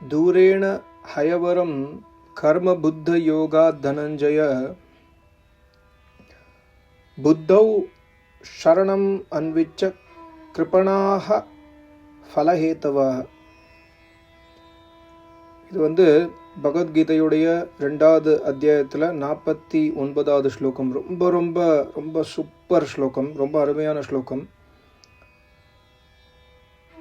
दूरेण हयवरं कर्मबुद्धयोगा धनञ्जय बुद्धौ शरणम् अन्विच्च கிருபணாக ஃபலஹேத்தவ இது வந்து பகவத்கீதையுடைய ரெண்டாவது அத்தியாயத்தில் நாற்பத்தி ஒன்பதாவது ஸ்லோகம் ரொம்ப ரொம்ப ரொம்ப சூப்பர் ஸ்லோகம் ரொம்ப அருமையான ஸ்லோகம்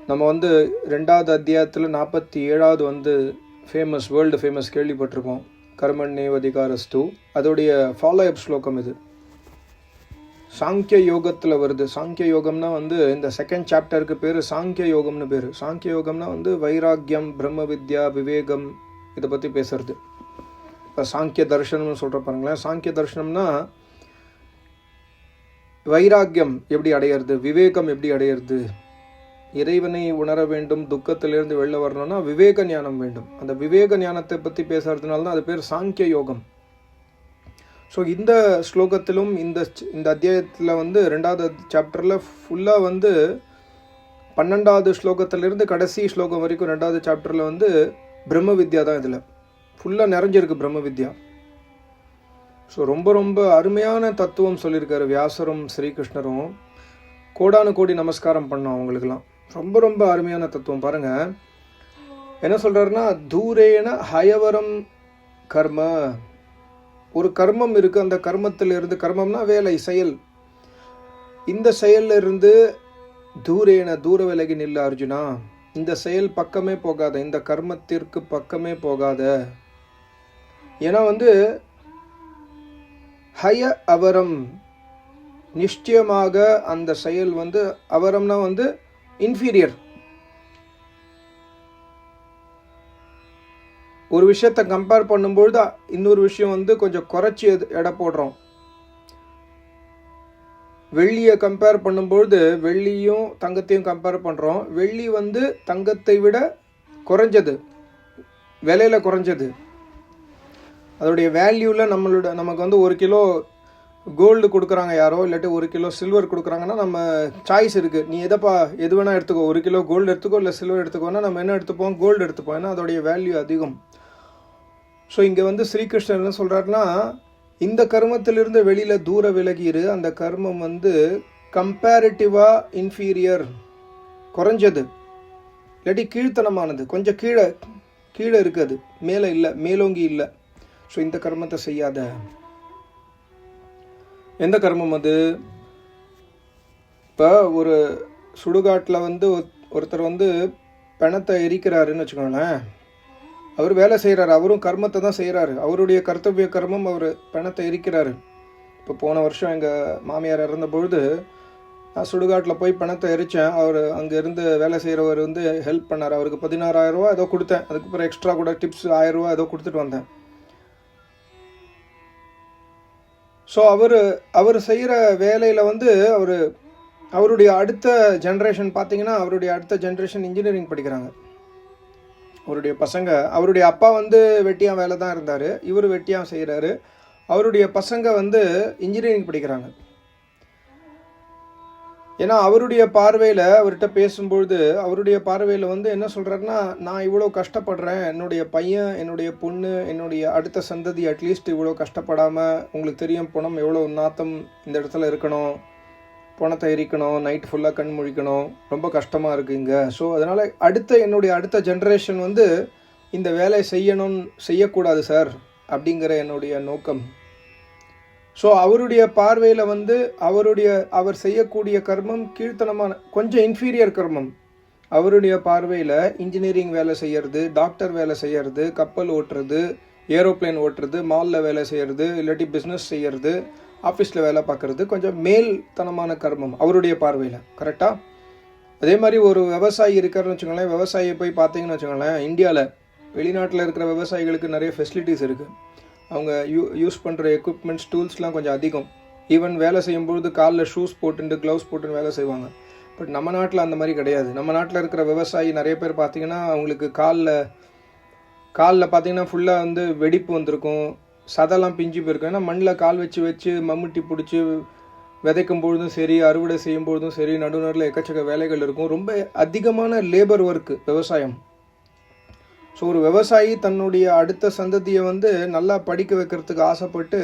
நம்ம வந்து ரெண்டாவது அத்தியாயத்தில் நாற்பத்தி ஏழாவது வந்து ஃபேமஸ் வேர்ல்டு ஃபேமஸ் கேள்விப்பட்டிருக்கோம் கர்மண்யேவதிகாரஸ்து அதோடைய ஃபாலோ அப் ஸ்லோகம் இது. சாங்கிய யோகத்தில் வருது. சாங்கிய யோகம்னா வந்து இந்த செகண்ட் சாப்டருக்கு பேர் சாங்கிய யோகம்னு பேர். சாங்கிய யோகம்னா வந்து வைராக்கியம் பிரம்ம வித்யா விவேகம் இதை பற்றி பேசுறது. இப்போ சாங்கிய தர்ஷனம்னு சொல்கிற பாருங்களேன். சாங்கிய தர்ஷனம்னா வைராக்கியம் எப்படி அடையிறது? விவேகம் எப்படி அடையிறது? இறைவனை உணர வேண்டும் துக்கத்திலிருந்து வெளில வரணும்னா விவேக ஞானம் வேண்டும். அந்த விவேக ஞானத்தை பற்றி பேசுறதுனால தான் அது பேர் சாங்கிய யோகம். ஸோ இந்த ஸ்லோகத்திலும் இந்த இந்த அத்தியாயத்தில் வந்து ரெண்டாவது சாப்டரில் ஃபுல்லாக வந்து பன்னெண்டாவது ஸ்லோகத்திலிருந்து கடைசி ஸ்லோகம் வரைக்கும் ரெண்டாவது சாப்டரில் வந்து பிரம்ம வித்யா தான் இதில். ஃபுல்லாக நிறைஞ்சிருக்கு பிரம்ம வித்யா. ஸோ ரொம்ப ரொம்ப அருமையான தத்துவம் சொல்லியிருக்காரு வியாசரும் ஸ்ரீகிருஷ்ணரும். கோடானு கோடி நமஸ்காரம் பண்ணோம் அவங்களுக்கெல்லாம். ரொம்ப ரொம்ப அருமையான தத்துவம். பாருங்க. என்ன சொல்றாருன்னா தூரேன ஹயவரம் கர்ம. ஒரு கர்மம் இருக்கு அந்த கர்மத்தில் இருந்து கர்மம்னா வேலை செயல். இந்த செயல்ல இருந்து தூரேன தூர விலகி நில்ல அர்ஜுனா. இந்த செயல் பக்கமே போகாத இந்த கர்மத்திற்கு பக்கமே போகாத. ஏன்னா வந்து ஹய அவரம் நிச்சயமாக அந்த செயல் வந்து அவரம்னா வந்து இன்ஃபீரியர் ஒரு விஷயத்தை கம்பேர் பண்ணும்பொழுது இன்னொரு விஷயம் வந்து கொஞ்சம் குறைச்சி எடை போடுறோம். வெள்ளியை கம்பேர் பண்ணும்பொழுது வெள்ளியும் தங்கத்தையும் கம்பேர் பண்ணுறோம் வெள்ளி வந்து தங்கத்தை விட குறைஞ்சது. விலையில குறைஞ்சது. அதோடைய வேல்யூவில் நம்மளோட நமக்கு வந்து ஒரு கிலோ கோல்டு கொடுக்குறாங்க யாரோ இல்லாட்டி ஒரு கிலோ சில்வர் கொடுக்குறாங்கன்னா நம்ம சாய்ஸ் இருக்குது நீ எதைப்பா எது வேணால் எடுத்துக்கோ. ஒரு கிலோ கோல்டு எடுத்துக்கோ இல்லை சில்வர் எடுத்துக்கோன்னா நம்ம என்ன எடுத்துப்போம்? கோல்டு எடுத்துப்போம். ஏன்னா அதோடைய வேல்யூ அதிகம். ஸோ இங்கே வந்து ஸ்ரீகிருஷ்ணர் என்ன சொல்கிறாருன்னா இந்த கர்மத்திலிருந்து வெளியில் தூர விலகிரு. அந்த கர்மம் வந்து கம்பேரிட்டிவாக இன்ஃபீரியர் குறைஞ்சது. இல்லாட்டி கீழ்த்தனமானது. கொஞ்சம் கீழே கீழே இருக்குது மேலே இல்லை மேலோங்கி இல்லை. ஸோ இந்த கர்மத்தை செய்யாத. எந்த கர்மம் அது? இப்போ ஒரு சுடுகாட்டில் வந்து ஒருத்தர் வந்து பிணத்தை எரிக்கிறாருன்னு வச்சுக்கோங்களேன். அவர் வேலை செய்கிறாரு அவரும் கர்மத்தை தான் செய்கிறாரு அவருடைய கர்த்தவிய கர்மம் அவர் பிணத்தை எரிக்கிறாரு. இப்போ போன வருஷம் எங்கள் மாமியார் இறந்த பொழுது நான் சுடுகாட்டில் போய் பணத்தை எரித்தேன் அவர் அங்கேருந்து வேலை செய்கிறவர் வந்து ஹெல்ப் பண்ணார். அவருக்கு பதினாறாயிரரூவா ஏதோ கொடுத்தேன். அதுக்கப்புறம் எக்ஸ்ட்ரா கூட டிப்ஸ் ஆயிரம் ரூபா ஏதோ கொடுத்துட்டு வந்தேன். ஸோ அவர் அவர் செய்கிற வேலையில் வந்து அவர் அவருடைய அடுத்த ஜென்ரேஷன் பார்த்தீங்கன்னா அவருடைய அடுத்த ஜென்ரேஷன் இன்ஜினியரிங் படிக்கிறாங்க. அவருடைய பசங்க அவருடைய அப்பா வந்து வெட்டியான் வேலை தான் இருந்தார் இவர் வெட்டியான் செய்கிறாரு அவருடைய பசங்க வந்து இன்ஜினியரிங் படிக்கிறாங்க. ஏன்னா அவருடைய பார்வையில் அவர்கிட்ட பேசும்பொழுது அவருடைய பார்வையில் வந்து என்ன சொல்கிறாருன்னா நான் இவ்வளோ கஷ்டப்படுறேன். என்னுடைய பையன் என்னுடைய பொண்ணு என்னுடைய அடுத்த சந்ததி அட்லீஸ்ட் இவ்வளோ கஷ்டப்படாமல் உங்களுக்கு தெரியும் பணம் எவ்வளோ நாத்தம் இந்த இடத்துல இருக்கணும். பணத்தை எரிக்கணும். நைட் ஃபுல்லாக கண் முழிக்கணும். ரொம்ப கஷ்டமாக இருக்குது இங்கே. ஸோ அதனால் அடுத்த என்னுடைய அடுத்த ஜென்ரேஷன் வந்து இந்த வேலையை செய்யணும் செய்யக்கூடாது சார் அப்படிங்கிற என்னுடைய நோக்கம். ஸோ அவருடைய பார்வையில் வந்து அவருடைய அவர் செய்யக்கூடிய கர்மம் கீழ்த்தனமான கொஞ்சம் இன்ஃபீரியர் கர்மம். அவருடைய பார்வையில் இன்ஜினியரிங் வேலை செய்யறது டாக்டர் வேலை செய்யறது கப்பல் ஓட்டுறது ஏரோப்ளேன் ஓட்டுறது மாலில் வேலை செய்யறது இல்லாட்டி பிஸ்னஸ் செய்யறது ஆஃபீஸில் வேலை பார்க்குறது கொஞ்சம் மேல்தனமான கர்மம் அவருடைய பார்வையில் கரெக்டாக அதே மாதிரி ஒரு விவசாயி இருக்காருன்னு வச்சுக்கோங்களேன் விவசாயியை போய் பார்த்தீங்கன்னு வச்சுக்கோங்களேன் இந்தியாவில் வெளிநாட்டில் இருக்கிற விவசாயிகளுக்கு நிறைய ஃபெசிலிட்டிஸ் இருக்குது அவங்க யூ யூஸ் பண்ணுற எக்யூப்மெண்ட்ஸ் டூல்ஸ்லாம் கொஞ்சம் அதிகம். ஈவன் வேலை செய்யும்பொழுது காலில் ஷூஸ் போட்டுட்டு க்ளவுஸ் போட்டுன்னு வேலை செய்வாங்க. பட் நம்ம நாட்டில் அந்த மாதிரி கிடையாது. நம்ம நாட்டில் இருக்கிற விவசாயி நிறைய பேர் பார்த்திங்கன்னா அவங்களுக்கு காலில் காலில் பார்த்தீங்கன்னா ஃபுல்லாக வந்து வெடிப்பு வந்திருக்கும். சதெல்லாம் பிஞ்சு போயிருக்கும். ஏன்னா மண்ணில் கால் வச்சு வச்சு மம்முட்டி பிடிச்சி விதைக்கும் பொழுதும் சரி அறுவடை செய்யும் பொழுதும் சரி நடுநடுல எக்கச்சக்க வேலைகள் இருக்கும். ரொம்ப அதிகமான லேபர் ஒர்க்கு விவசாயம். ஸோ ஒரு விவசாயி தன்னுடைய அடுத்த சந்ததியை வந்து நல்லா படிக்க வைக்கிறதுக்கு ஆசைப்பட்டு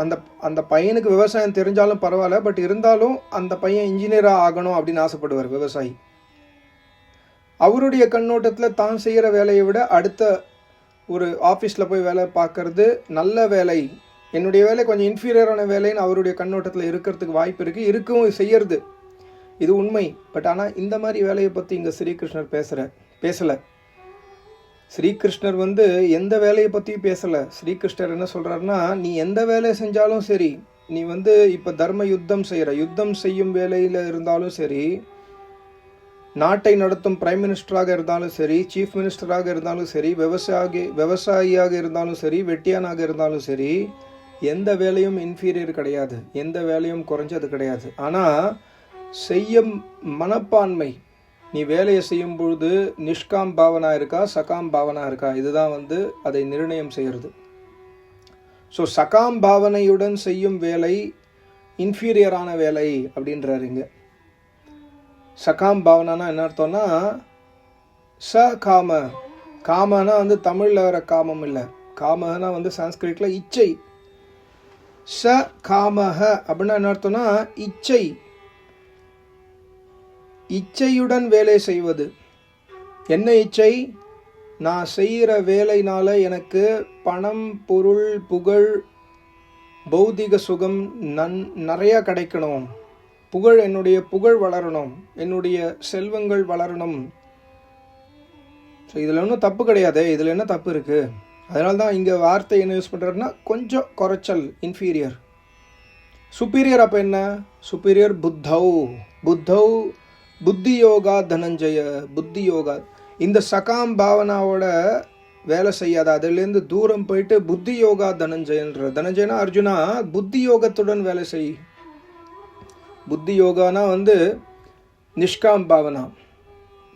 அந்த அந்த பையனுக்கு விவசாயம் தெரிஞ்சாலும் பரவாயில்ல பட் இருந்தாலும் அந்த பையன் இன்ஜினியராக ஆகணும் அப்படின்னு ஆசைப்படுவார் விவசாயி. அவருடைய கண்ணோட்டத்தில் தான் செய்கிற வேலையை விட அடுத்த ஒரு ஆஃபீஸில் போய் வேலை பார்க்கறது நல்ல வேலை. என்னுடைய வேலை கொஞ்சம் இன்ஃபீரியரான வேலைன்னு அவருடைய கண்ணோட்டத்தில் இருக்கிறதுக்கு வாய்ப்பு இருக்குது இருக்கவும் செய்யறது. இது உண்மை. பட் ஆனால் இந்த மாதிரி வேலையை பற்றி இங்கே ஸ்ரீகிருஷ்ணர் பேசுகிற பேசலை. ஸ்ரீகிருஷ்ணர் வந்து எந்த வேலையை பற்றியும் பேசலை. ஸ்ரீகிருஷ்ணர் என்ன சொல்கிறாருன்னா நீ எந்த வேலையை செஞ்சாலும் சரி நீ வந்து இப்போ தர்ம யுத்தம் செய்கிற யுத்தம் செய்யும் வேலையில் இருந்தாலும் சரி நாட்டை நடத்தும் பிரைம் மினிஸ்டராக இருந்தாலும் சரி சீஃப் மினிஸ்டராக இருந்தாலும் சரி விவசாயி விவசாயியாக இருந்தாலும் சரி வெட்டியானாக இருந்தாலும் சரி எந்த வேலையும் இன்ஃபீரியர் கிடையாது. எந்த வேலையும் குறைஞ்சது கிடையாது. ஆனால் செய்யும் மனப்பான்மை நீ வேலையை செய்யும் பொழுது நிஷ்காம் பாவனா இருக்கா சகாம் பாவனா இருக்கா? இதுதான் வந்து அதை நிர்ணயம் செய்கிறது ஸோ சகாம் பாவனையுடன் செய்யும் வேலை இன்ஃபீரியரான வேலை அப்படின்றாரு இங்கே. சகாம் பாவனானா என்ன அர்த்தம்னா ச காம. காமனா வந்து தமிழில் வர காமம் இல்லை. காமகனா வந்து சான்ஸ்கிரிட்டில் இச்சை. ச காமஹ அப்படின்னா என்ன அர்த்தம்னா இச்சை. இச்சையுடன் வேலை செய்வது. என்ன இச்சை? நான் செய்கிற வேலைனால எனக்கு பணம் பொருள் புகழ் பௌதிக சுகம் நன் நிறையா கிடைக்கணும். புகழ் என்னுடைய புகழ் வளரணும். என்னுடைய செல்வங்கள் வளரணும். ஸோ இதில் ஒன்றும் தப்பு கிடையாது. இதில் என்ன தப்பு இருக்குது அதனால தான் இங்கே வார்த்தை என்ன யூஸ் பண்ணுறாருன்னா கொஞ்சம் குறைச்சல் இன்ஃபீரியர் சுப்பீரியர் அப்போ என்ன? சுப்பீரியர் புத்தௌ. புத்தௌ புத்தி யோகா தனஞ்சய புத்தி யோகா இந்த சகாம் பாவனாவோட வேலை செய்யாத அதுலேருந்து தூரம் போயிட்டு புத்தி யோகா தனஞ்சயன்ற தனஞ்சயனா அர்ஜுனா புத்தி யோகத்துடன் வேலை செய். புத்தி யோகானா வந்து நிஷ்காம் பாவனா.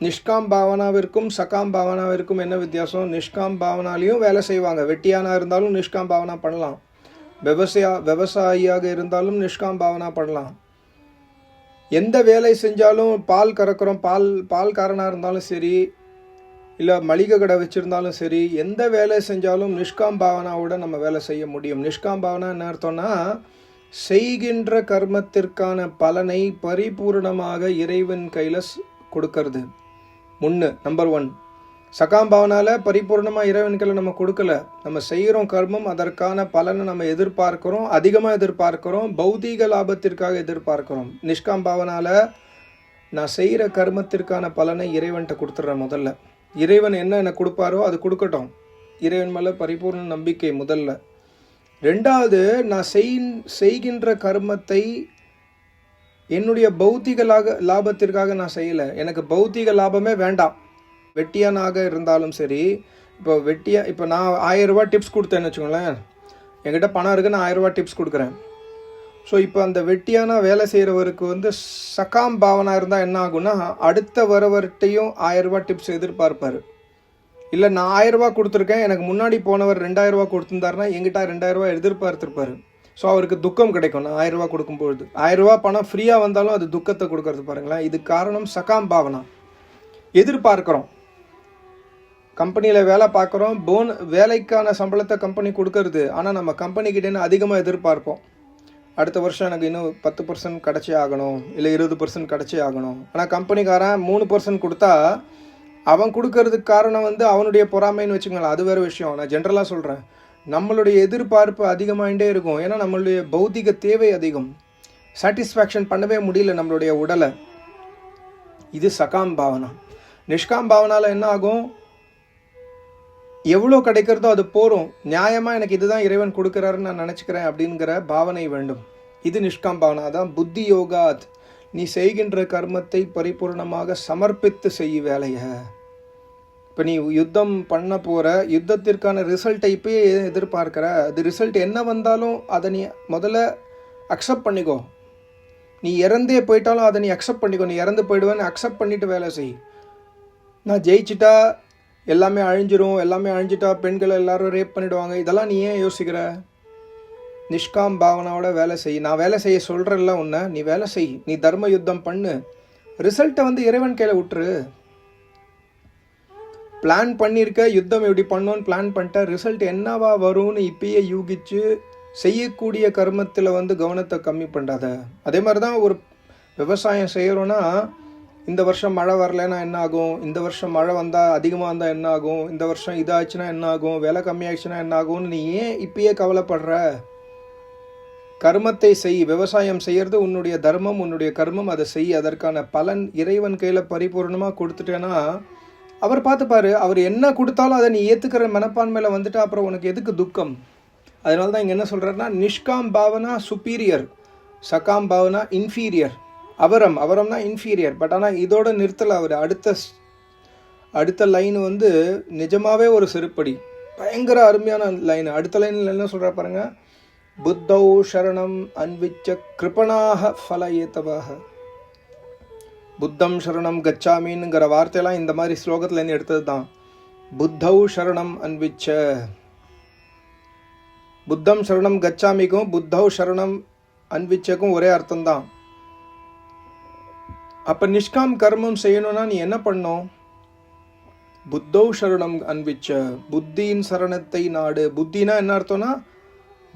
நிஷ்காம் பாவனாவிற்கும் சகாம் பாவனாவிற்கும் என்ன வித்தியாசம்? நிஷ்காம் பாவனாலையும் வேலை செய்வாங்க. வெட்டியானா இருந்தாலும் நிஷ்காம் பாவனா பண்ணலாம். விவசாய விவசாயியாக இருந்தாலும் நிஷ்காம் பாவனா பண்ணலாம். எந்த வேலை செஞ்சாலும் பால் கறக்கிறோம் பால் பால்காரனாக இருந்தாலும் சரி இல்லை மளிகை கடை வச்சுருந்தாலும் சரி எந்த வேலை செஞ்சாலும் நிஷ்காம் பாவனாவோட நம்ம வேலை செய்ய முடியும். நிஷ்காம் பாவனா என்ன அர்த்தம்னா செய்கின்ற கர்மத்திற்கான பலனை பரிபூர்ணமாக இறைவன் கையில் கொடுக்கறது. முன்னு நம்பர் ஒன் சகாம் பாவனால பரிபூர்ணமாக இறைவன்களை நம்ம கொடுக்கல. நம்ம செய்கிறோம் கர்மம் அதற்கான பலனை நம்ம எதிர்பார்க்குறோம் அதிகமாக எதிர்பார்க்குறோம் பௌதீக லாபத்திற்காக எதிர்பார்க்கிறோம். நிஷ்காம் பாவனால் நான் செய்கிற கர்மத்திற்கான பலனை இறைவன்கிட்ட கொடுத்துட்றேன் முதல்ல. இறைவன் என்ன எனக்கு கொடுப்பாரோ அது கொடுக்கட்டும். இறைவன் மேலே பரிபூர்ண நம்பிக்கை முதல்ல. ரெண்டாவது நான் செய் செய்கின்ற கர்மத்தை என்னுடைய பௌத்திக லாக லாபத்திற்காக நான் செய்யலை. எனக்கு பௌத்திக லாபமே வேண்டாம். வெட்டியானாக இருந்தாலும் சரி இப்போ வெட்டியா இப்போ நான் ஆயிரம் டிப்ஸ் கொடுத்தேன்னு வச்சுக்கோங்களேன். என்கிட்ட பணம் இருக்குது நான் ஆயிரம் டிப்ஸ் கொடுக்குறேன். ஸோ இப்போ அந்த வெட்டியான வேலை செய்கிறவருக்கு வந்து சகாம் பாவனா இருந்தால் என்ன ஆகும்னா அடுத்த வரவர்கிட்டையும் ஆயிரம் ரூபா டிப்ஸ் எதிர்பார்ப்பார். இல்லை நான் ஆயிரரூபா கொடுத்துருக்கேன் எனக்கு முன்னாடி போனவர் ரெண்டாயிரரூபா கொடுத்துருந்தாருன்னா எங்கிட்ட ரெண்டாயிரரூபா ரூபாய் எதிர்பார்த்துருப்பாரு. ஸோ அவருக்கு துக்கம் கிடைக்கும் நான் ஆயிரம் கொடுக்கும்பொழுது. ஆயிரரூபா பணம் ஃப்ரீயாக வந்தாலும் அது துக்கத்தை கொடுக்கறது பாருங்களேன். இது காரணம் சகாம் பாவனா. எதிர்பார்க்குறோம். கம்பெனியில் வேலை பார்க்குறோம். போன் வேலைக்கான சம்பளத்தை கம்பெனி கொடுக்கறது. ஆனால் நம்ம கம்பெனிக்கிட்டேன்னு அதிகமாக எதிர்பார்ப்போம். அடுத்த வருஷம் எனக்கு இன்னும் பத்து பர்சன்ட் கிடச்சே ஆகணும். இல்லை இருபது பர்சன்ட் கிடச்சே ஆகணும். ஆனால் கம்பெனிக்காரன் மூணு பர்சன்ட் கொடுத்தா அவன் கொடுக்கறதுக்கு காரணம் வந்து அவனுடைய பொறாமைன்னு வச்சுக்கோங்களேன். அது வேறு விஷயம். நான் ஜென்ரலாக சொல்கிறேன் நம்மளுடைய எதிர்பார்ப்பு அதிகமாகிட்டே இருக்கும். ஏன்னா நம்மளுடைய பௌத்திக தேவை அதிகம். சாட்டிஸ்ஃபேக்ஷன் பண்ணவே முடியல நம்மளுடைய உடலை. இது சகாம் பாவனா. நிஷ்காம் பாவனால என்ன ஆகும்? எவ்வளோ கிடைக்கிறதோ அது போகும் நியாயமாக எனக்கு இதுதான் இறைவன் கொடுக்குறாருன்னு நான் நினச்சிக்கிறேன் அப்படிங்கிற பாவனை வேண்டும். இது நிஷ்காம் பாவனா. அதான் புத்தி யோகாத். நீ செய்கின்ற கர்மத்தை பரிபூர்ணமாக சமர்ப்பித்து செய்ய வேலைய. இப்போ நீ யுத்தம் பண்ண போகிற யுத்தத்திற்கான ரிசல்ட்டை இப்பயே எதிர்பார்க்குற. அது ரிசல்ட் என்ன வந்தாலும் அதை நீ முதல்ல அக்செப்ட் பண்ணிக்கோ. நீ இறந்தே போயிட்டாலும் அதை நீ அக்செப்ட் பண்ணிக்கோ. நீ இறந்து போயிடுவேன்னு அக்செப்ட் பண்ணிட்டு வேலை செய். நான் ஜெயிச்சிட்டா எல்லாமே அழிஞ்சிரும் எல்லாமே அழிஞ்சிட்டா பெண்களை எல்லாரும் ரேப் பண்ணிடுவாங்க. இதெல்லாம் நீ ஏன் யோசிக்கிற? நிஷ்காம் பாவனாவோட வேலை செய். நான் வேலை செய்ய சொல்கிறல்ல உன்னை. நீ வேலை செய். நீ தர்ம யுத்தம் பண்ணு. ரிசல்ட்டை வந்து இறைவன் கையில் விட்டுரு. பிளான் பண்ணியிருக்க யுத்தம் இப்படி பண்ணோன்னு பிளான் பண்ணிட்ட ரிசல்ட் என்னவா வரும்னு இப்பயே யூகிச்சு செய்யக்கூடிய கர்மத்தில் வந்து கவனத்தை கம்மி பண்ணாத. அதே மாதிரி தான் ஒரு விவசாயம் செய்கிறோன்னா இந்த வருஷம் மழை வரலைன்னா என்ன ஆகும் இந்த வருஷம் மழை வந்தால் அதிகமாக வந்தால் என்ன ஆகும் இந்த வருஷம் இதாச்சுன்னா என்ன ஆகும் விலை கம்மியாகிடுச்சுன்னா என்ன ஆகும்னு நீ ஏன் இப்பயே கவலைப்படுற? கர்மத்தை செய். விவசாயம் செய்யறது உன்னுடைய தர்மம் உன்னுடைய கர்மம். அதை செய். அதற்கான பலன் இறைவன் கையில் பரிபூர்ணமாக கொடுத்துட்டேன்னா அவர் பார்த்துப்பாரு அவர் என்ன கொடுத்தாலும் அதை நீ ஏற்றுக்கிற மனப்பான்மையில் வந்துட்டு அப்புறம் உனக்கு எதுக்கு துக்கம்? அதனால தான் இங்கே என்ன சொல்கிறாருன்னா நிஷ்காம் பாவனா சுப்பீரியர் சகாம் பாவனா இன்ஃபீரியர் அவரம் அவரம்னா இன்ஃபீரியர் பட் ஆனால் இதோட நிறுத்தலை அவர் அடுத்த ஸ்- அடுத்த லைன் வந்து நிஜமாகவே ஒரு செருப்படி. பயங்கர அருமையான லைன் அடுத்த லைனில் என்ன சொல்கிறா பாருங்க? புத்தௌ சரணம் அன்விச்ச கிருபணாக ஃபல ஏத்தவாக புத்தம் சரணம் கச்சாமின்ங்கிற வார்த்தையெல்லாம் இந்த மாதிரி ஸ்லோகத்துலேருந்து எடுத்தது தான் புத்தௌ சரணம் அன்விச்ச. புத்தம் சரணம் கச்சாமிக்கும் புத்தௌ சரணம் அன்விச்சக்கும் ஒரே அர்த்தம்தான். அப்போ நிஷ்காம் கர்மம் செய்யணும்னா நீ என்ன பண்ணும்? புத்தோ சரணம் அன்பிச்ச புத்தியின் சரணத்தை நாடு. புத்தினா என்ன அர்த்தம்னா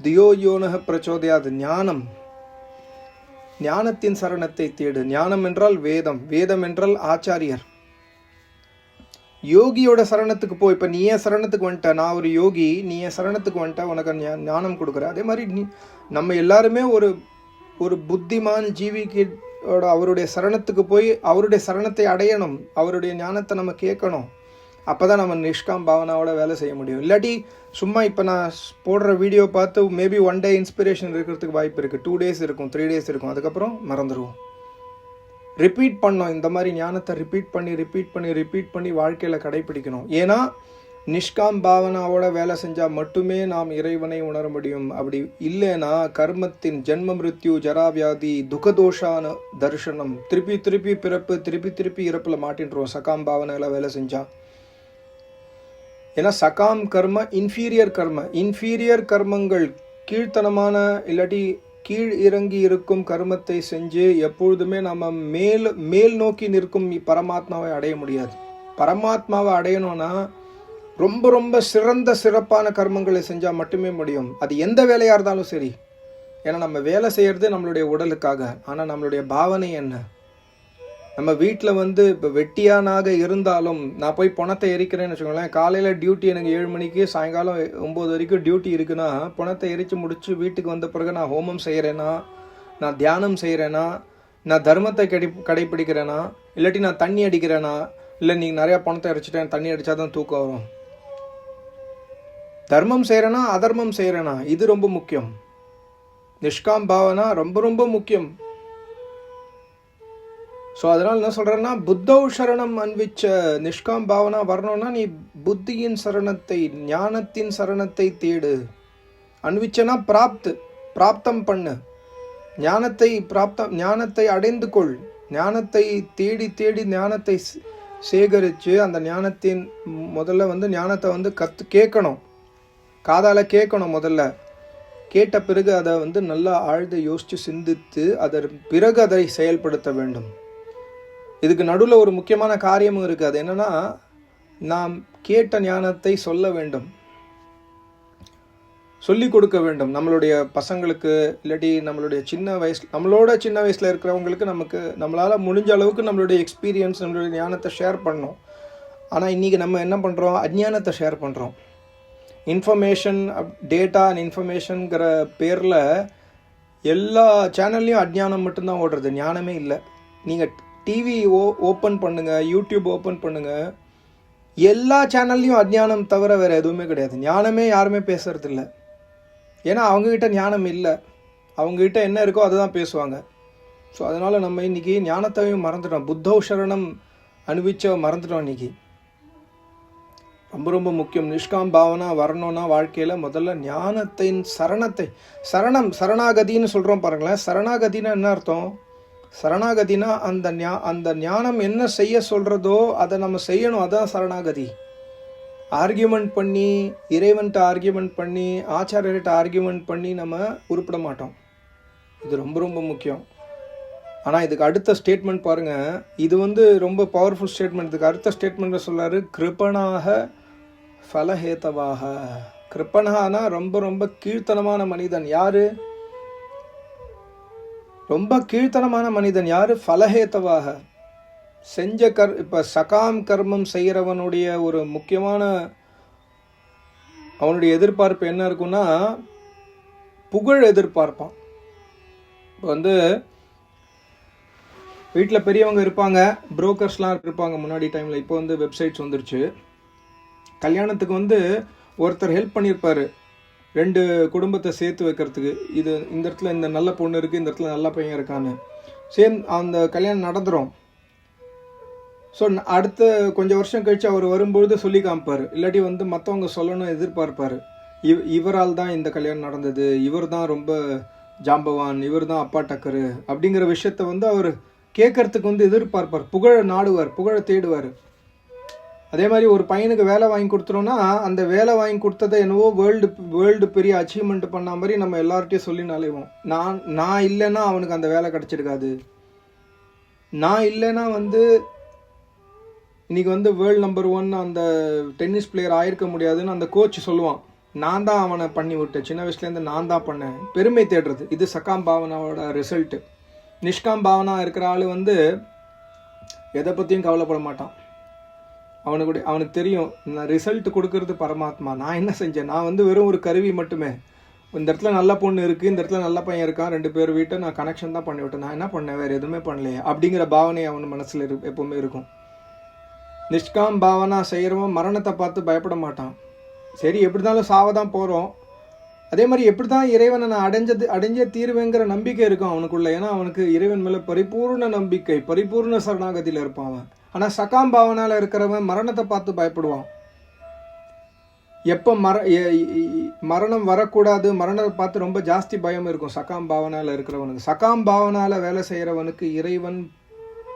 தியோ யோனக பிரச்சோதையாது ஞானம். ஞானத்தின் சரணத்தை தேடு. ஞானம் என்றால் வேதம். வேதம் என்றால் ஆச்சாரியர். யோகியோட சரணத்துக்கு போ. இப்போ நீ ஏன் சரணத்துக்கு வந்துட்ட? நான் ஒரு யோகி. நீ ஏன் சரணத்துக்கு வந்துட்ட? உனக்கு ஞா- ஞானம் கொடுக்குற. அதே மாதிரி நீ நம்ம எல்லாருமே ஒரு ஒரு புத்திமான் ஜீவிக்கு அவருடைய சரணத்துக்கு போய் அவருடைய சரணத்தை அடையணும். அவருடைய ஞானத்தை நம்ம கேட்கணும். அப்போ தான் நம்ம நிஷ்காம் பாவனாவோட வேலை செய்ய முடியும். இல்லாட்டி சும்மா இப்போ நான் போடுற வீடியோ பார்த்து மேபி ஒன் டே இன்ஸ்பிரேஷன் இருக்கிறதுக்கு வாய்ப்பு இருக்குது டூ டேஸ் இருக்கும் த்ரீ டேஸ் இருக்கும். அதுக்கப்புறம் மறந்துடுவோம் ரிப்பீட் பண்ணோம். இந்த மாதிரி ஞானத்தை ரிப்பீட் பண்ணி ரிப்பீட் பண்ணி ரிப்பீட் பண்ணி வாழ்க்கையில் கடைபிடிக்கணும் ஏன்னா நிஷ்காம் பாவனாவோட வேலை செஞ்சால் மட்டுமே நாம் இறைவனை உணர முடியும். அப்படி இல்லைன்னா கர்மத்தின் ஜென்ம மிருத்யு ஜராவியாதி துகதோஷான தரிசனம் திருப்பி திருப்பி பிறப்பு திருப்பி திருப்பி இறப்பில் மாட்டின்றோம். சகாம் பாவனையில் வேலை செஞ்சால் ஏன்னா சகாம் கர்ம இன்ஃபீரியர் கர்ம. இன்ஃபீரியர் கர்மங்கள் கீழ்த்தனமான இல்லாட்டி கீழ் இறங்கி இருக்கும் கர்மத்தை செஞ்சு எப்பொழுதுமே நம்ம மேல் மேல் நோக்கி நிற்கும் பரமாத்மாவை அடைய முடியாது. பரமாத்மாவை அடையணும்னா ரொம்ப ரொம்ப சிறந்த சிறப்பான கர்மங்களை செஞ்சால் மட்டுமே முடியும். அது எந்த வேலையாக இருந்தாலும் சரி. ஏன்னா நம்ம வேலை செய்கிறது நம்மளுடைய உடலுக்காக. ஆனால் நம்மளுடைய பாவனை என்ன? நம்ம வீட்டில் வந்து இப்போ வெட்டியானாக இருந்தாலும் நான் போய் பணத்தை எரிக்கிறேன்னு வச்சுக்கோங்களேன் காலையில் டியூட்டி எனக்கு ஏழு மணிக்கு சாயங்காலம் ஒம்பது வரைக்கும் டியூட்டி இருக்குன்னா பணத்தை எரித்து முடித்து வீட்டுக்கு வந்த பிறகு நான் ஹோமம் செய்கிறேனா நான் தியானம் செய்கிறேனா நான் தர்மத்தை கடை கடைப்பிடிக்கிறேனா இல்லாட்டி நான் தண்ணி அடிக்கிறேனா? இல்லை நீங்கள் நிறையா பணத்தை அடிச்சிட்டேன் தண்ணி அடித்தா தான் தூக்கம் வரும். தர்மம் செய்கிறனா அதர்மம் செய்கிறனா இது ரொம்ப முக்கியம். நிஷ்காம் பாவனா ரொம்ப ரொம்ப முக்கியம். ஸோ அதனால் என்ன சொல்கிறேன்னா புத்தௌ சரணம் அன்பிச்ச நிஷ்காம் பாவனா வரணும்னா நீ புத்தியின் சரணத்தை ஞானத்தின் சரணத்தை தேடு. அன்பிச்சனா பிராப்து பிராப்தம் பண்ணு. ஞானத்தை பிராப்தம் ஞானத்தை அடைந்து கொள் ஞானத்தை தேடி தேடி ஞானத்தை சேகரித்து அந்த ஞானத்தின் முதல்ல வந்து ஞானத்தை வந்து கற்று கேட்கணும். காதால் கேட்கணும் முதல்ல. கேட்ட பிறகு அதை வந்து நல்லா ஆழ்ந்து யோசித்து சிந்தித்து அதன் பிறகு அதை செயல்படுத்த வேண்டும். இதுக்கு நடுவில் ஒரு முக்கியமான காரியமும் இருக்குது அது என்னென்னா நாம் கேட்ட ஞானத்தை சொல்ல வேண்டும். சொல்லி கொடுக்க வேண்டும். நம்மளுடைய பசங்களுக்கு இல்லாட்டி நம்மளுடைய சின்ன வயசு நம்மளோட சின்ன வயசில் இருக்கிறவங்களுக்கு நமக்கு நம்மளால் முடிஞ்ச அளவுக்கு நம்மளுடைய எக்ஸ்பீரியன்ஸ் நம்மளுடைய ஞானத்தை ஷேர் பண்ணோம். ஆனால் இன்றைக்கி நம்ம என்ன பண்ணுறோம் அஜ்ஞானத்தை ஷேர் பண்ணுறோம் இன்ஃபர்மேஷன் டேட்டா அண்ட் இன்ஃபர்மேஷனுங்கிற பேரில் எல்லா சேனல்லையும் அஜ்ஞானம் மட்டும்தான் ஓடுறது. ஞானமே இல்லை. நீங்கள் டிவி ஓ ஓப்பன் பண்ணுங்கள் யூடியூப் ஓப்பன் பண்ணுங்கள் எல்லா சேனல்லையும் அஜ்ஞானம் தவிர வேறு எதுவுமே கிடையாது. ஞானமே யாருமே பேசுறதில்ல. ஏன்னா அவங்கக்கிட்ட ஞானம் இல்லை. அவங்கக்கிட்ட என்ன இருக்கோ அதை தான் பேசுவாங்க. ஸோ அதனால் நம்ம இன்றைக்கி ஞானத்தையும் மறந்துட்டோம். புத்தௌ சரணம் அனுபவிச்ச மறந்துட்டோம் இன்றைக்கி ரொம்ப ரொம்ப முக்கியம். நிஷ்காம் பாவனா வரணும்னா வாழ்க்கையில் முதல்ல ஞானத்தின் சரணத்தை சரணம் சரணாகதின்னு சொல்கிறோம் பாருங்களேன். சரணாகதினா என்ன அர்த்தம்? சரணாகதினா அந்த ஞா அந்த ஞானம் என்ன செய்ய சொல்கிறதோ அதை நம்ம செய்யணும். அதான் சரணாகதி. ஆர்கியூமெண்ட் பண்ணி இறைவன்கிட்ட ஆர்கியூமெண்ட் பண்ணி ஆச்சாரியர்கிட்ட ஆர்கியூமெண்ட் பண்ணி நம்ம உருப்பிட மாட்டோம். இது ரொம்ப ரொம்ப முக்கியம். ஆனால் இதுக்கு அடுத்த ஸ்டேட்மெண்ட் பாருங்கள் இது வந்து ரொம்ப பவர்ஃபுல் ஸ்டேட்மெண்ட் இதுக்கு அடுத்த ஸ்டேட்மெண்ட்டில் சொல்கிறாரு கிருபனாக ஃபலஹேதவாக கிருப்பனானா ரொம்ப ரொம்ப கீழ்த்தனமான மனிதன். யாரு? ரொம்ப கீழ்த்தனமான மனிதன் யாரு? ஃபலஹேத்தவாக. செஞ்ச கர் இப்போ சகாம் கர்மம் செய்கிறவனுடைய ஒரு முக்கியமான அவனுடைய எதிர்பார்ப்பு என்ன இருக்குன்னா புகழ் எதிர்பார்ப்பான். இப்போ வந்து வீட்டில் பெரியவங்க இருப்பாங்க புரோக்கர்ஸ்லாம் இருப்பாங்க முன்னாடி டைமில் இப்போ வந்து வெப்சைட்ஸ் வந்துருச்சு. கல்யாணத்துக்கு வந்து ஒருத்தர் ஹெல்ப் பண்ணியிருப்பார். ரெண்டு குடும்பத்தை சேர்த்து வைக்கிறதுக்கு. இது இந்த இடத்துல இந்த நல்ல பொண்ணு இருக்குது இந்த இடத்துல நல்ல பையன் இருக்கான்னு. சேம் அந்த கல்யாணம் நடந்துடும் ஸோ அடுத்த கொஞ்சம் வருஷம் கழித்து அவர் வரும்பொழுது சொல்லி காமிப்பார். இல்லாட்டி வந்து மற்றவங்க சொல்லணும் எதிர்பார்ப்பார். இவ் இவரால் தான் இந்த கல்யாணம் நடந்தது. இவர் தான் ரொம்ப ஜாம்பவான். இவர் தான் அப்பா டக்கரு. அப்படிங்கிற விஷயத்த வந்து அவர் கேட்கறதுக்கு வந்து எதிர்பார்ப்பார். புகழை நாடுவார். புகழை தேடுவார். அதே மாதிரி ஒரு பையனுக்கு வேலை வாங்கி கொடுத்துறோம்னா அந்த வேலை வாங்கி கொடுத்ததை என்னவோ வேர்ல்டு வேர்ல்டு பெரிய அச்சீவ்மெண்ட் பண்ண மாதிரி நம்ம எல்லார்ட்டையும் சொல்லி நலைவோம் நான் நான் இல்லைன்னா அவனுக்கு அந்த வேலை கிடச்சிருக்காது. நான் இல்லைன்னா வந்து இன்னைக்கு வந்து வேர்ல்டு நம்பர் ஒன் அந்த டென்னிஸ் பிளேயர் ஆயிருக்க முடியாதுன்னு அந்த கோச் சொல்லுவான். நான் தான் அவனை பண்ணி விட்டேன். சின்ன வயசுலேருந்து நான் தான் பண்ணேன். பெருமை தேடுறது. இது சக்காம் பாவனாவோட ரிசல்ட்டு நிஷ்காம் பாவனா இருக்கிற ஆள் வந்து எதை பற்றியும் கவலைப்பட மாட்டான். அவனுக்கு அவனுக்கு தெரியும் நான் ரிசல்ட் கொடுக்கறது பரமாத்மா. நான் என்ன செஞ்சேன்? நான் வந்து வெறும் ஒரு கருவி மட்டுமே. இந்த இடத்துல நல்ல பொண்ணு இருக்குது இந்த இடத்துல நல்ல பையன் இருக்கான் ரெண்டு பேர் வீட்டை நான் கனெக்ஷன் தான் பண்ணி விட்டேன். நான் என்ன பண்ணேன்? வேறு எதுவுமே பண்ணலையே. அப்படிங்கிற பாவனை அவன் மனசில் இரு எப்பவுமே இருக்கும். நிஷ்காம் பாவனா செய்கிறவன் மரணத்தை பார்த்து பயப்பட மாட்டான். சரி எப்படி இருந்தாலும் சாவ தான் போகிறோம் அதே மாதிரி எப்படி தான் இறைவனை நான் அடைஞ்சது அடைஞ்சே தீர்வேங்கிற நம்பிக்கை இருக்கும் அவனுக்குள்ள. ஏன்னா அவனுக்கு இறைவன் மேலே பரிபூர்ண நம்பிக்கை பரிபூர்ண சரணாகதியில் இருப்பான் அவன். ஆனால் சகாம் பாவனால் இருக்கிறவன் மரணத்தை பார்த்து பயப்படுவான். எப்போ மர எ- மரணம் வரக்கூடாது மரணத்தை பார்த்து ரொம்ப ஜாஸ்தி பயம் இருக்கும் சகாம் பாவனால் இருக்கிறவனுக்கு. சகாம் பாவனால் வேலை செய்கிறவனுக்கு இறைவன்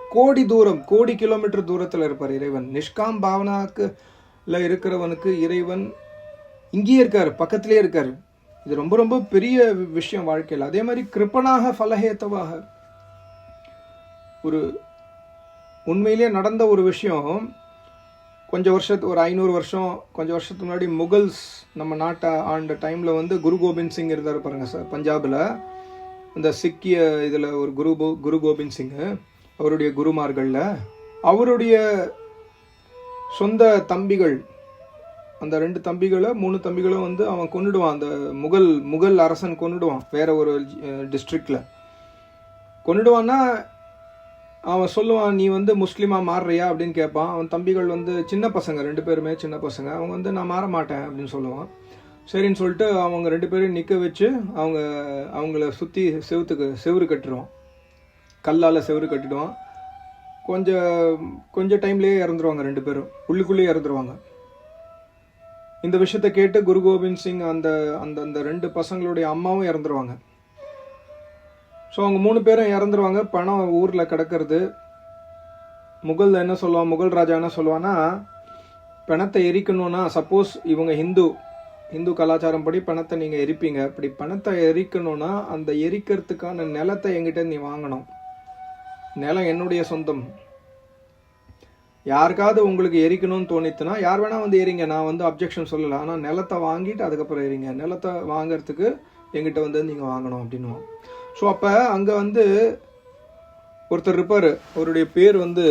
கோடி தூரம் கோடி கிலோமீட்டர் தூரத்தில் இருப்பார் இறைவன். நிஷ்காம் பாவனாக்குல இருக்கிறவனுக்கு இறைவன் இங்கேயே இருக்கார் பக்கத்திலே இருக்கார். இது ரொம்ப ரொம்ப பெரிய விஷயம் வாழ்க்கையில். அதே மாதிரி கிருப்பனாக ஃபலஹேத்தவாக ஒரு உண்மையிலே நடந்த ஒரு விஷயம். கொஞ்சம் வருஷத்து ஒரு ஐநூறு வருஷம் கொஞ்சம் வருஷத்துக்கு முன்னாடி முகல்ஸ் நம்ம நாட்டை ஆண்ட டைமில் வந்து குரு கோபிந்த் சிங் இருந்தார் பாருங்கள் சார் பஞ்சாபில். இந்த சிக்கிய இதில் ஒரு குரு குரு கோபிந்த் சிங்கு அவருடைய குருமார்களில். அவருடைய சொந்த தம்பிகள் அந்த ரெண்டு தம்பிகளை மூணு தம்பிகளும் வந்து அவன் கொண்டுடுவான் அந்த முகல் முகல் அரசன் கொண்டுடுவான் வேற ஒரு டிஸ்ட்ரிக்டில் கொண்டுடுவான்னா அவன் சொல்லுவான் நீ வந்து முஸ்லீமாக மாறுறியா? அப்படின்னு கேட்பான். அவன் தம்பிகள் வந்து சின்ன பசங்க ரெண்டு பேருமே சின்ன பசங்க. அவங்க வந்து நான் மாற மாட்டேன் அப்படின்னு சொல்லுவான். சரின்னு சொல்லிட்டு அவங்க ரெண்டு பேரும் நிற்க வச்சு அவங்க அவங்கள சுற்றி செவுத்துக்கு செவுரு கட்டிடுவான் கல்லால் செவுரு கட்டிடுவான். கொஞ்சம் கொஞ்சம் டைம்லேயே இறந்துருவாங்க ரெண்டு பேரும். உள்ளுக்குள்ளேயே இறந்துருவாங்க. இந்த விஷயத்தை கேட்டு குரு கோபிந்த் சிங் அந்த அந்த அந்த ரெண்டு பசங்களுடைய அம்மாவும் இறந்துருவாங்க. ஸோ அவங்க மூணு பேரும் இறந்துருவாங்க. பணம் ஊரில் கிடக்கிறது. முகல் என்ன சொல்லுவான் முகல் ராஜா என்ன சொல்லுவான்னா பணத்தை எரிக்கணும்னா சப்போஸ் இவங்க ஹிந்து ஹிந்து கலாச்சாரம் படி பணத்தை நீங்கள் எரிப்பீங்க. அப்படி பணத்தை எரிக்கணும்னா அந்த எரிக்கிறதுக்கான நிலத்தை எங்கிட்ட நீ வாங்கணும். நிலம் என்னுடைய சொந்தம். யாருக்காவது உங்களுக்கு எரிக்கணும்னு தோணித்துனா யார் வேணால் வந்து எரிங்க. நான் வந்து அப்ஜெக்ஷன் சொல்லலை. ஆனால் நிலத்தை வாங்கிட்டு அதுக்கப்புறம் எரிங்க. நிலத்தை வாங்கிறதுக்கு எங்கிட்ட வந்து நீங்கள் வாங்கணும் அப்படின்னுவோம் ஸோ அப்போ அங்கே வந்து ஒருத்தர் இருப்பார். அவருடைய பேர் வந்து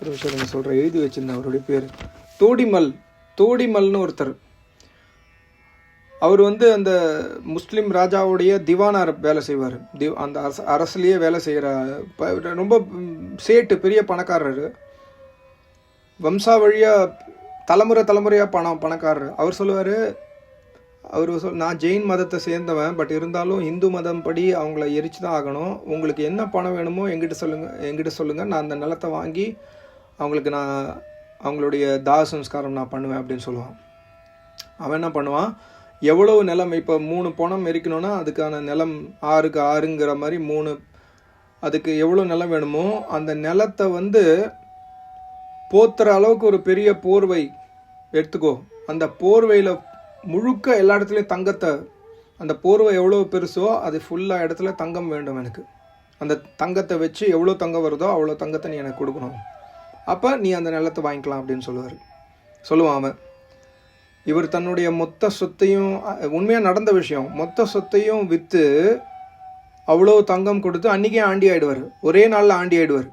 ஒரு நான் சொல்கிறேன் எழுதி வச்சிருந்தேன் அவருடைய பேர். தோடிமல். தோடிமல்னு ஒருத்தர். அவர் வந்து அந்த முஸ்லீம் ராஜாவுடைய திவானார் வேலை செய்வார். தி அந்த அரச அரசுலேயே வேலை செய்கிற ரொம்ப சேட்டு பெரிய பணக்காரர் வம்சா வழியாக தலைமுறை தலைமுறையாக பணம் பணக்காரர். அவர் சொல்லுவார் அவர் சொல் நான் ஜெயின் மதத்தை சேர்ந்தவன் பட் இருந்தாலும் இந்து மதம் படி அவங்கள எரிச்சு தான் ஆகணும். உங்களுக்கு என்ன பணம் வேணுமோ எங்கிட்ட சொல்லுங்கள் எங்கிட்ட சொல்லுங்கள் நான் அந்த நிலத்தை வாங்கி அவங்களுக்கு நான் அவங்களுடைய தாச சம்ஸ்காரம் நான் பண்ணுவேன் அப்படின்னு சொல்லுவான். அவன் என்ன பண்ணுவான்? எவ்வளவு நிலம் இப்போ மூணு பணம் எரிக்கணும்னா அதுக்கான நிலம் ஆறுக்கு ஆறுங்கிற மாதிரி மூணு அதுக்கு எவ்வளோ நிலம் வேணுமோ அந்த நிலத்தை வந்து போத்துற அளவுக்கு ஒரு பெரிய போர்வை எடுத்துக்கோ. அந்த போர்வையில் முழுக்க எல்லா இடத்துலையும் தங்கத்தை அந்த போர்வை எவ்வளோ பெருசோ அது ஃபுல்லாக இடத்துல தங்கம் வேண்டும் எனக்கு. அந்த தங்கத்தை வச்சு எவ்வளோ தங்கம் வருதோ அவ்வளோ தங்கத்தை நீ எனக்கு கொடுக்கணும். அப்போ நீ அந்த நிலத்தை வாங்கிக்கலாம் அப்படின்னு சொல்லுவார். சொல்லுவான் அவன். இவர் தன்னுடைய மொத்த சொத்தையும் உண்மையாக நடந்த விஷயம் மொத்த சொத்தையும் விற்று அவ்வளோ தங்கம் கொடுத்து அன்றைக்கே ஆண்டி ஆகிடுவார் ஒரே நாளில் ஆண்டி ஆயிடுவார்.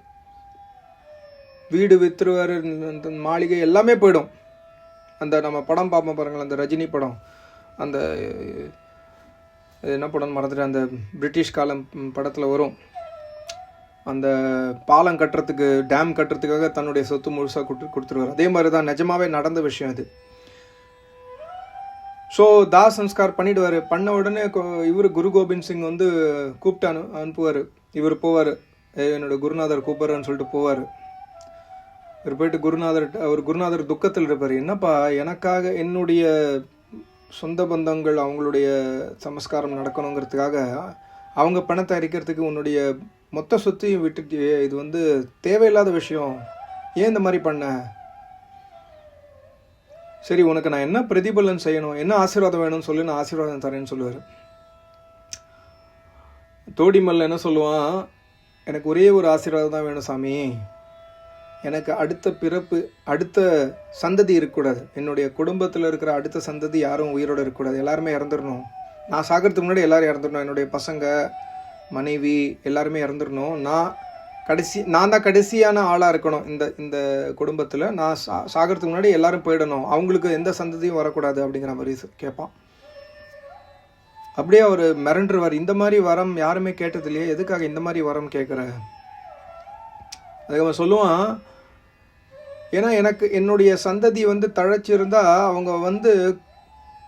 வீடு வித்துருவார் இந்த மாளிகை எல்லாமே போயிடும். அந்த நம்ம படம் பார்ப்போம் பாருங்கள் அந்த ரஜினி படம். அந்த அது என்ன படம்னு மறந்துட்டு அந்த பிரிட்டிஷ் காலம் படத்தில் வரும். அந்த பாலம் கட்டுறதுக்கு டேம் கட்டுறதுக்காக தன்னுடைய சொத்து முழுசாக கொடுத்து கொடுத்துருவார். அதே மாதிரி தான் நிஜமாவே நடந்த விஷயம் அது ஸோ தாஸ் சம்ஸ்கார் பண்ணிடுவார். பண்ண உடனே இவர் குரு கோபிந்த் சிங் வந்து கூப்பிட்டு அனு அனுப்புவார். இவர் போவார். என்னோட குருநாதர் கூப்பிட்றன்னு சொல்லிட்டு போவார். இவர் போயிட்டு குருநாதர் அவர் குருநாதர் துக்கத்தில் இருப்பார். என்னப்பா எனக்காக என்னுடைய சொந்த பந்தங்கள் அவங்களுடைய சமஸ்காரம் நடக்கணுங்கிறதுக்காக அவங்க பணத்தை அரிக்கிறதுக்கு உன்னுடைய மொத்த சொத்தையும் விட்டுட்டு இது வந்து தேவையில்லாத விஷயம். ஏன் இந்த மாதிரி பண்ண? சரி உனக்கு நான் என்ன பிரதிபலன் செய்யணும்? என்ன ஆசீர்வாதம் வேணும்னு சொல்லி நான் ஆசீர்வாதம் தரேன்னு சொல்லுவார். தோடிமல்ல என்ன சொல்லுவான்? எனக்கு ஒரே ஒரு ஆசீர்வாதம் தான் வேணும் சாமி. எனக்கு அடுத்த பிறப்பு அடுத்த சந்ததி இருக்கக்கூடாது. என்னுடைய குடும்பத்தில் இருக்கிற அடுத்த சந்ததி யாரும் உயிரோடு இருக்கக்கூடாது. எல்லாருமே இறந்துடணும் நான் சாகிறதுக்கு முன்னாடி எல்லோரும் இறந்துடணும் என்னுடைய பசங்க மனைவி எல்லாருமே இறந்துடணும் நான் கடைசி நான் தான் கடைசியான ஆளாக இருக்கணும் இந்த இந்த குடும்பத்தில். நான் சா சாகிறதுக்கு முன்னாடி எல்லாரும் போயிடணும். அவங்களுக்கு எந்த சந்ததியும் வரக்கூடாது அப்படிங்கிற மாதிரி கேட்பான் அப்படியே அவர் மிரண்டுருவார். இந்த மாதிரி வரம் யாருமே கேட்டதில்லையே. எதுக்காக இந்த மாதிரி வரம் கேட்குற அதுக்கப்புறம் அவன் சொல்லுவான் ஏன்னா எனக்கு என்னுடைய சந்ததி வந்து தழைச்சிருந்தா அவங்க வந்து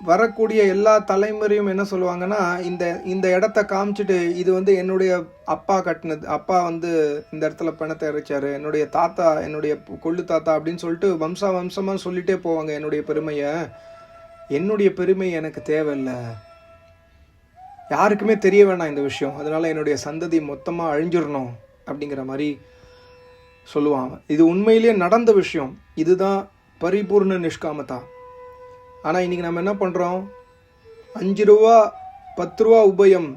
வரக்கூடிய எல்லா தலைமுறையும் என்ன சொல்லுவாங்கன்னா இந்த இந்த இடத்த காமிச்சிட்டு இது வந்து என்னுடைய அப்பா கட்டினது அப்பா வந்து இந்த இடத்துல பணத்தை இறைச்சாரு என்னுடைய தாத்தா என்னுடைய கொள்ளு தாத்தா அப்படின்னு சொல்லிட்டு வம்சா வம்சமாக சொல்லிட்டே போவாங்க என்னுடைய பெருமையை. என்னுடைய பெருமை எனக்கு தேவையில்லை. யாருக்குமே தெரிய வேணாம் இந்த விஷயம். அதனால என்னுடைய சந்ததி மொத்தமாக அழிஞ்சிடணும் அப்படிங்கிற மாதிரி சொல்லுவான் இது உண்மையிலேயே நடந்த விஷயம். இதுதான் பரிபூர்ண நிஷ்காமதா ஆனால் இன்றைக்கி நம்ம என்ன பண்ணுறோம் அஞ்சு ரூபா பத்து ரூபா உபயம்.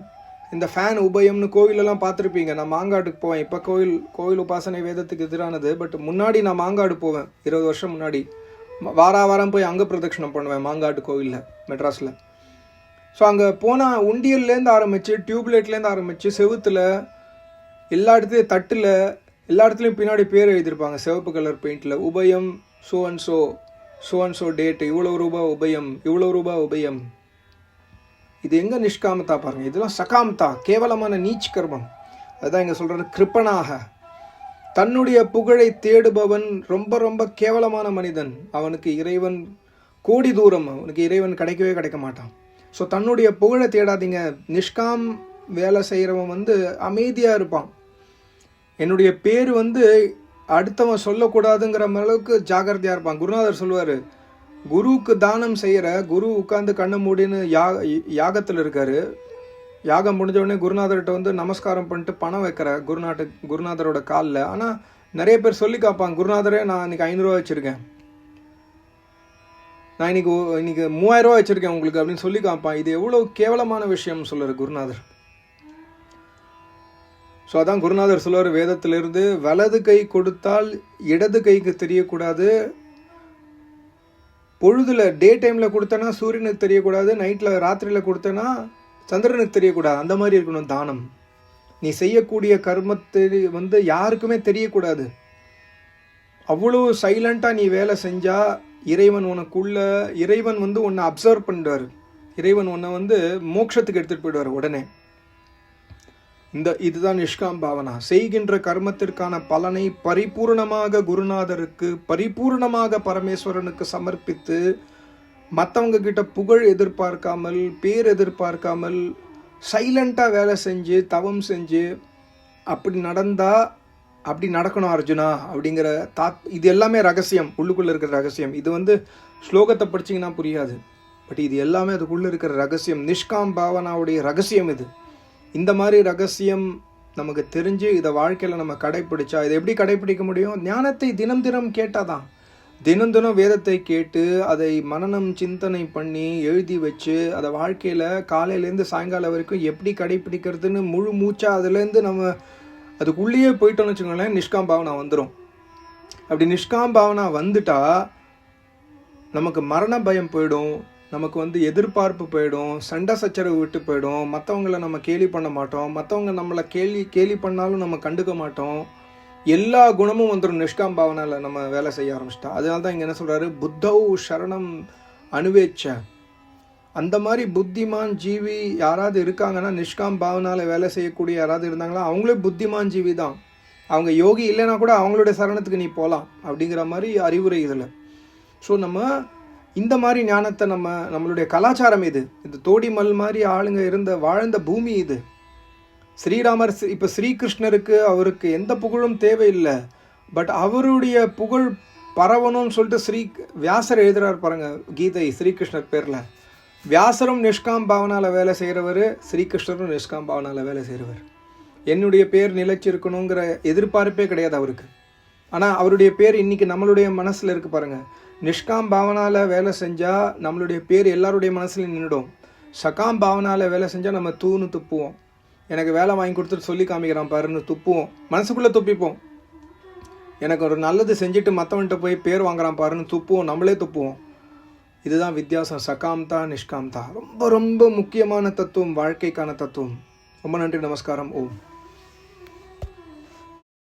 இந்த ஃபேன் உபயம்னு கோவிலெல்லாம் பார்த்துருப்பீங்க. நான் மாங்காட்டுக்கு போவேன். இப்போ கோவில் கோவில் உபாசனை வேதத்துக்கு எதிரானது. பட் முன்னாடி நான் மாங்காடு போவேன். இருபது வருஷம் முன்னாடி. வாரா வாரம் போய் அங்கே பிரதட்சணம் பண்ணுவேன் மாங்காட்டு கோவிலில் மெட்ராஸில். ஸோ அங்கே போனால் உண்டியல்லேருந்து ஆரம்பித்து டியூப்லைட்லேருந்து ஆரம்பித்து செவுத்தில் எல்லா இடத்துலையும் தட்டில் எல்லா இடத்துலையும் பின்னாடி பேர் எழுதியிருப்பாங்க. சிவப்பு கலர் பெயிண்டில் உபயம் so and so so and so date இவ்வளோ ரூபா உபயம் இவ்வளோ ரூபா உபயம். இது எங்கே நிஷ்காமத்தா பாருங்க. இதெல்லாம் சகாமத்தா கேவலமான நீச் கர்மம். அதுதான் இங்கே சொல்கிறது கிருப்பனாக. தன்னுடைய புகழை தேடுபவன் ரொம்ப ரொம்ப கேவலமான மனிதன். அவனுக்கு இறைவன் கோடி தூரம் அவனுக்கு இறைவன் கிடைக்கவே கிடைக்க மாட்டான். ஸோ தன்னுடைய புகழை தேடாதீங்க. நிஷ்காம் வேலை செய்கிறவன் வந்து அமைதியாக இருப்பான். என்னுடைய பேர் வந்து அடுத்தவன் சொல்லக்கூடாதுங்கிற அளவுக்கு ஜாகிரதையாக இருப்பான். குருநாதர் சொல்லுவார் குருவுக்கு தானம் செய்கிற குரு உட்காந்து கண்ணு மூடின்னு யாக யாகத்தில் இருக்கார். யாகம் முடிஞ்சவுடனே குருநாதர்கிட்ட வந்து நமஸ்காரம் பண்ணிட்டு பணம் வைக்கிற குருநாட்டு குருநாதரோட காலில். ஆனால் நிறைய பேர் சொல்லி காப்பாங்க குருநாதரே நான் இன்னைக்கு ஐநூறுரூவா வச்சுருக்கேன். நான் இன்னைக்கு இன்னைக்கு மூவாயிரரூவா வச்சுருக்கேன் உங்களுக்கு அப்படின்னு சொல்லி காப்பான். இது எவ்வளோ கேவலமான விஷயம்னு சொல்லுற குருநாதர். ஸோ அதான் குருநாதர் சொல்லுவார் வேதத்திலிருந்து வலது கை கொடுத்தால் இடது கைக்கு தெரியக்கூடாது. பொழுதில் டே டைமில் கொடுத்தனா சூரியனுக்கு தெரியக்கூடாது நைட்டில் ராத்திரியில் கொடுத்தனா சந்திரனுக்கு தெரியக்கூடாது. அந்த மாதிரி இருக்கணும் தானம். நீ செய்யக்கூடிய கர்மத்தை வந்து யாருக்குமே தெரியக்கூடாது. அவ்வளோ சைலண்ட்டாக நீ வேலை செஞ்சால் இறைவன் உனக்குள்ள இறைவன் வந்து உன்னை அப்சர்வ் பண்ணுவார் இறைவன் உன்னை வந்து மோட்சத்துக்கு எடுத்துகிட்டு போயிடுவார் உடனே. இந்த இதுதான் நிஷ்காம் பாவனா. செய்கின்ற கர்மத்திற்கான பலனை பரிபூர்ணமாக குருநாதருக்கு பரிபூர்ணமாக பரமேஸ்வரனுக்கு சமர்ப்பித்து மற்றவங்க கிட்ட புகழ் எதிர்பார்க்காமல் பேர் எதிர்பார்க்காமல் சைலண்ட்டாக வேலை செஞ்சு தவம் செஞ்சு அப்படி நடந்தால் அப்படி நடக்கணும் அர்ஜுனா அப்படிங்கிற தாத் இது எல்லாமே ரகசியம். உள்ளுக்குள்ளே இருக்கிற ரகசியம். இது வந்து ஸ்லோகத்தை படிச்சிங்கன்னா புரியாது. பட் இது எல்லாமே அதுக்குள்ளே இருக்கிற ரகசியம். நிஷ்காம் பாவனாவுடைய ரகசியம் இது. இந்த மாதிரி ரகசியம் நமக்கு தெரிஞ்சு இதை வாழ்க்கையில் நம்ம கடைப்பிடிச்சா இதை எப்படி கடைப்பிடிக்க முடியும்? ஞானத்தை தினம் தினம் கேட்டால் தான் தினம் தினம் வேதத்தை கேட்டு அதை மனநம் சிந்தனை பண்ணி எழுதி வச்சு அதை வாழ்க்கையில் காலையிலேருந்து சாயங்காலம் வரைக்கும் எப்படி கடைப்பிடிக்கிறதுன்னு முழு மூச்சா அதுலேருந்து நம்ம அதுக்குள்ளேயே போயிட்டோம்னு வச்சுக்கோங்களேன் நிஷ்காம் பாவனா வந்துடும் அப்படி நிஷ்காம் பாவனா வந்துட்டா நமக்கு மரண பயம் போயிடும். நமக்கு வந்து எதிர்பார்ப்பு போயிடும் சண்டை சச்சரவு விட்டு போயிடும். மற்றவங்கள நம்ம கேலி பண்ண மாட்டோம். மற்றவங்க நம்மளை கேலி கேலி பண்ணாலும் நம்ம கண்டுக்க மாட்டோம். எல்லா குணமும் வந்துடும் நிஷ்காம் பாவனால நம்ம வேலை செய்ய ஆரம்பிச்சிட்டா. அதனால தான் இங்கே என்ன சொல்கிறாரு புத்தௌ சரணம் அனுவேச்ச. அந்த மாதிரி புத்திமான் ஜீவி யாராவது இருக்காங்கன்னா நிஷ்காம் பாவனால வேலை செய்யக்கூடிய யாராவது இருந்தாங்களா அவங்களே புத்திமான் ஜீவி தான். அவங்க யோகி இல்லைன்னா கூட அவங்களுடைய சரணத்துக்கு நீ போகலாம் அப்படிங்கிற மாதிரி அறிவுரை இதில். ஸோ நம்ம இந்த மாதிரி ஞானத்தை நம்ம நம்மளுடைய கலாச்சாரம் இது. இந்த தோடிமல் மாதிரி ஆளுங்க இருந்த வாழ்ந்த பூமி இது. ஸ்ரீராமர் இப்போ ஸ்ரீகிருஷ்ணருக்கு அவருக்கு எந்த புகழும் தேவையில்லை. பட் அவருடைய புகழ் பரவணும்னு சொல்லிட்டு ஸ்ரீ வியாசர் எழுதுகிறார் பாருங்க கீதை ஸ்ரீகிருஷ்ணர் பேரில். வியாசரும் நிஷ்காம் பாவனால் வேலை செய்கிறவர் ஸ்ரீகிருஷ்ணரும் நிஷ்காம் பாவனால் வேலை செய்கிறவர் என்னுடைய பேர் நிலைச்சிருக்கணுங்கிற எதிர்பார்ப்பே கிடையாது அவருக்கு. ஆனால் அவருடைய பேர் இன்னைக்கு நம்மளுடைய மனசில் இருக்குது பாருங்கள் நிஷ்காம் பாவனால வேலை செஞ்சால் நம்மளுடைய பேர் எல்லாருடைய மனசுலையும் நின்றுடும் சகாம் பாவனால வேலை செஞ்சால் நம்ம தூணு துப்புவோம். எனக்கு வேலை வாங்கி கொடுத்துட்டு சொல்லி காமிக்கிறான் பாருன்னு துப்புவோம். மனசுக்குள்ளே துப்பிப்போம். எனக்கு ஒரு நல்லது செஞ்சுட்டு மற்றவன்கிட்ட போய் பேர் வாங்குறான் பாருன்னு துப்புவோம். நம்மளே துப்புவோம். இதுதான் வித்தியாசம். சகாம்தா நிஷ்காம்தா ரொம்ப ரொம்ப முக்கியமான தத்துவம் வாழ்க்கைக்கான தத்துவம். ரொம்ப நன்றி நமஸ்காரம். ஓம்.